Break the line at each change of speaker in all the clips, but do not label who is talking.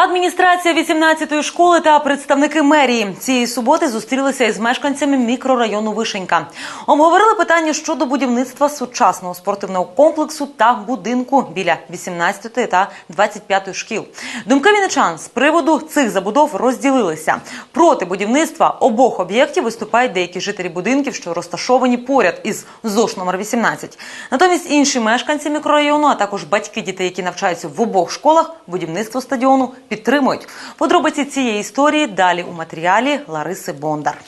Адміністрація 18-ї школи та представники мерії цієї суботи зустрілися із мешканцями мікрорайону Вишенька. Обговорили питання щодо будівництва сучасного спортивного комплексу та будинку біля 18-ї та 25-ї шкіл. Думки вінничан з приводу цих забудов розділилися. Проти будівництва обох об'єктів виступають деякі жителі будинків, що розташовані поряд із ЗОШ номер 18. Натомість інші мешканці мікрорайону, а також батьки дітей, які навчаються в обох школах, будівництво стадіону підтримують. Подробиці цієї історії далі у матеріалі Лариси Бондар.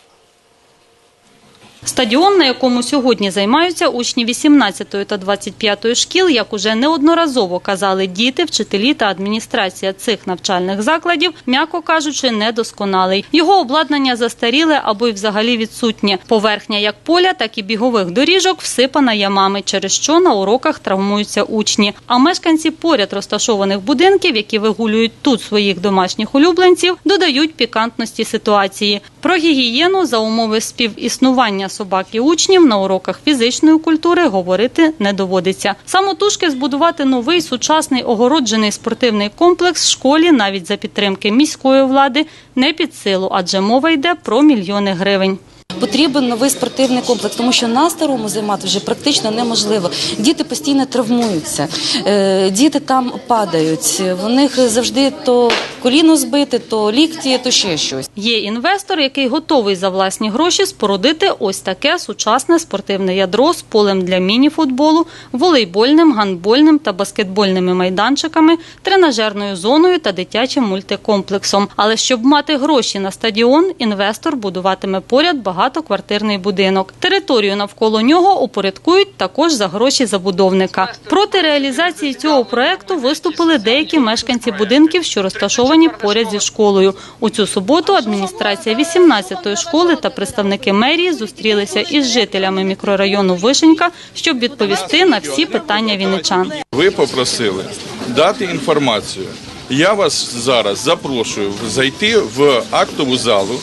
Стадіон, на якому сьогодні займаються учні 18 та 25 шкіл, як уже неодноразово казали діти, вчителі та адміністрація цих навчальних закладів, м'яко кажучи, недосконалий. Його обладнання застаріле або й взагалі відсутнє. Поверхня як поля, так і бігових доріжок всипана ямами, через що на уроках травмуються учні. А мешканці поряд розташованих будинків, які вигулюють тут своїх домашніх улюбленців, додають пікантності ситуації. Про гігієну за умови співіснування собак і учнів на уроках фізичної культури говорити не доводиться. Самотужки збудувати новий сучасний огороджений спортивний комплекс в школі навіть за підтримки міської влади не під силу, адже мова йде про мільйони гривень.
Потрібен новий спортивний комплекс, тому що на старому займати вже практично неможливо. Діти постійно травмуються, е, діти там падають. В них завжди то коліно збите, то лікті, то ще щось.
Є інвестор, який готовий за власні гроші спорудити ось таке сучасне спортивне ядро з полем для міні-футболу, волейбольним, гандбольним та баскетбольними майданчиками, тренажерною зоною та дитячим мультикомплексом. Але щоб мати гроші на стадіон, інвестор будуватиме поряд багатоквартирний будинок. Територію навколо нього упорядкують також за гроші забудовника. Проти реалізації цього проекту виступили деякі мешканці будинків, що розташовані поряд зі школою. У цю суботу адміністрація 18-ї школи та представники мерії зустрілися із жителями мікрорайону Вишенька, щоб відповісти на всі питання вінничан.
Ви попросили дати інформацію. Я вас зараз запрошую зайти в актову залу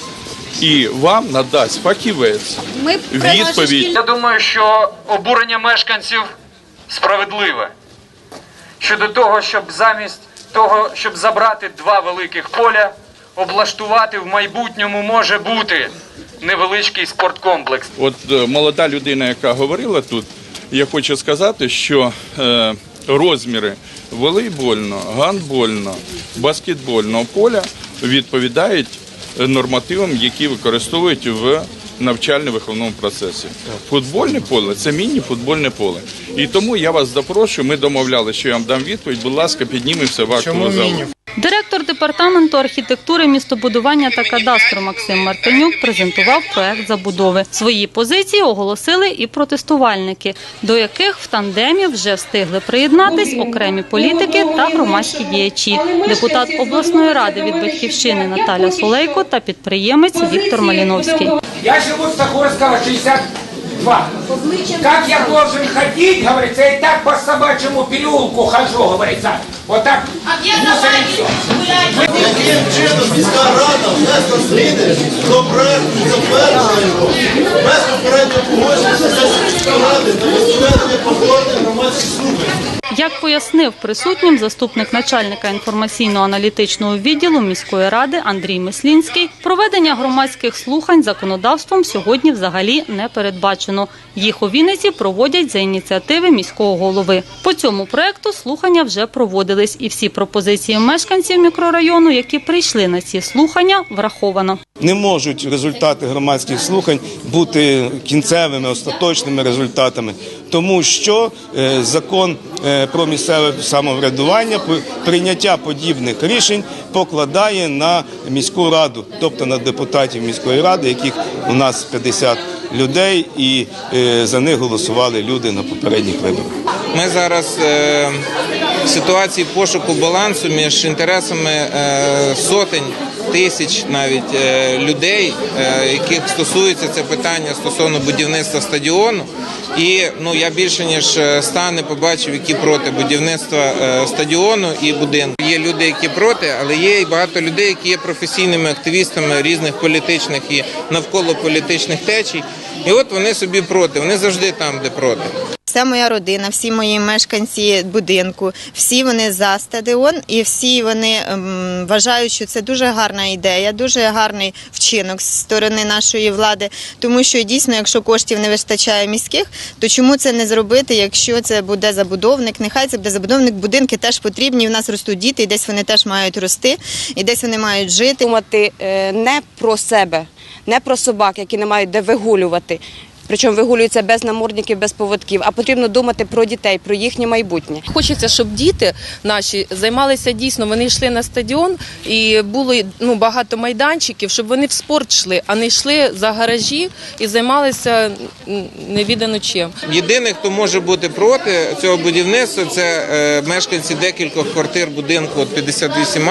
і вам надасть фахівець відповідь.
Я думаю, що обурення мешканців справедливе щодо того, щоб замість того, щоб забрати два великих поля, облаштувати в майбутньому може бути невеличкий спорткомплекс.
От е, молода людина, яка говорила тут, я хочу сказати, що е, розміри волейбольного, гандбольного, баскетбольного поля відповідають е, нормативам, які використовують в навчально-виховному процесі. Футбольне поле це міні-футбольне поле. І тому я вас запрошую. Ми домовляли, що я вам дам відповідь. Будь ласка, піднімемося в актову залу.
Директор департаменту архітектури, містобудування та кадастру Максим Мартинюк презентував проект забудови. Свої позиції оголосили і протестувальники, до яких в тандемі вже встигли приєднатись окремі політики та громадські діячі. Депутат обласної ради від батьківщини Наталя Солейко та підприємець Віктор Маліновський.
Я живу с Сахурского 62. Как я должен ходить, говорится, я и так по собачьему переулку хожу, говорится. Вот так. мусорим всё.
Яким чином міська рада внесла зміни до проекту затвердження його без попереднього погодження сесійської ради та без проведення повторних громадських слухань.
Як пояснив присутнім заступник начальника інформаційно-аналітичного відділу міської ради Андрій Мислінський, проведення громадських слухань законодавством сьогодні взагалі не передбачено. Їх у Вінниці проводять за ініціативи міського голови. По цьому проекту слухання вже проводились, і всі пропозиції мешканців мікрорайону, які прийшли на ці слухання, враховано.
Не можуть результати громадських слухань бути кінцевими остаточними результатами, тому що е, закон е, про місцеве самоврядування прийняття подібних рішень покладає на міську раду, тобто на депутатів міської ради, яких у нас 50 людей, і е, за них голосували люди на попередніх виборах.
Ми зараз в ситуації пошуку балансу між інтересами сотень тисяч навіть е, людей, е, яких стосується це питання стосовно будівництва стадіону. І ну я більше ніж е, ста не побачив, які проти будівництва стадіону і будинку. Є люди, які проти, але є і багато людей, які є професійними активістами різних політичних і навколо політичних течій. І от вони собі проти. Вони завжди там, де проти.
Вся моя родина, всі мої мешканці будинку, всі вони за стадіон і всі вони ем, вважають, що це дуже гарна ідея, дуже гарний вчинок з сторони нашої влади. Тому що дійсно, якщо коштів не вистачає міських, то чому це не зробити, якщо це буде забудовник? Нехай це буде забудовник. Будинки теж потрібні. У нас ростуть діти, і десь вони теж мають рости, і десь вони мають жити.
думати е, не про себе, не про собак, які не мають де вигулювати. Причому вигулюються без намордників, без поводків, а потрібно думати про дітей, про їхнє майбутнє.
Хочеться, щоб діти наші займалися дійсно. Вони йшли на стадіон і було ну багато майданчиків, щоб вони в спорт йшли, а не йшли за гаражі і займалися невідано чим.
Єдиний, хто може бути проти цього будівництва, це е, мешканці декількох квартир будинку от 58,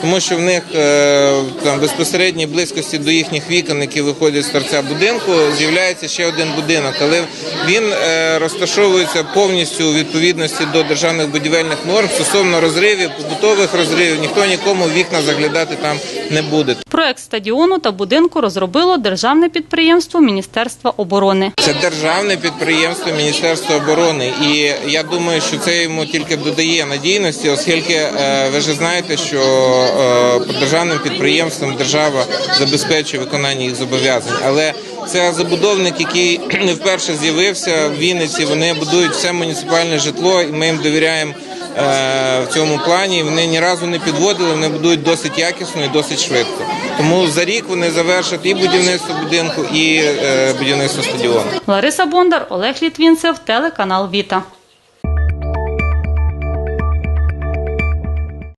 тому що в них е, там безпосередній близькості до їхніх вікон, які виходять з торця будинку, з'являється ще один будинок, але він е, розташовується повністю у відповідності до державних будівельних норм стосовно розривів, побутових розривів. Ніхто нікому вікна заглядати там не буде.
Проект стадіону та будинку розробило державне підприємство Міністерства оборони.
Це державне підприємство Міністерства оборони, і я думаю, що це йому тільки додає надійності, оскільки е, ви ж знаєте, що е, державним підприємствам держава забезпечує виконання їх зобов'язань. Але це забудовник, який не вперше з'явився в Вінниці. Вони будують все муніципальне житло, і ми їм довіряємо. е, В цьому плані вони ні разу не підводили, вони будують досить якісно і досить швидко. Тому за рік вони завершать і будівництво будинку, і е, будівництво стадіону.
Лариса Бондар, Олег Літвінцев, телеканал Віта.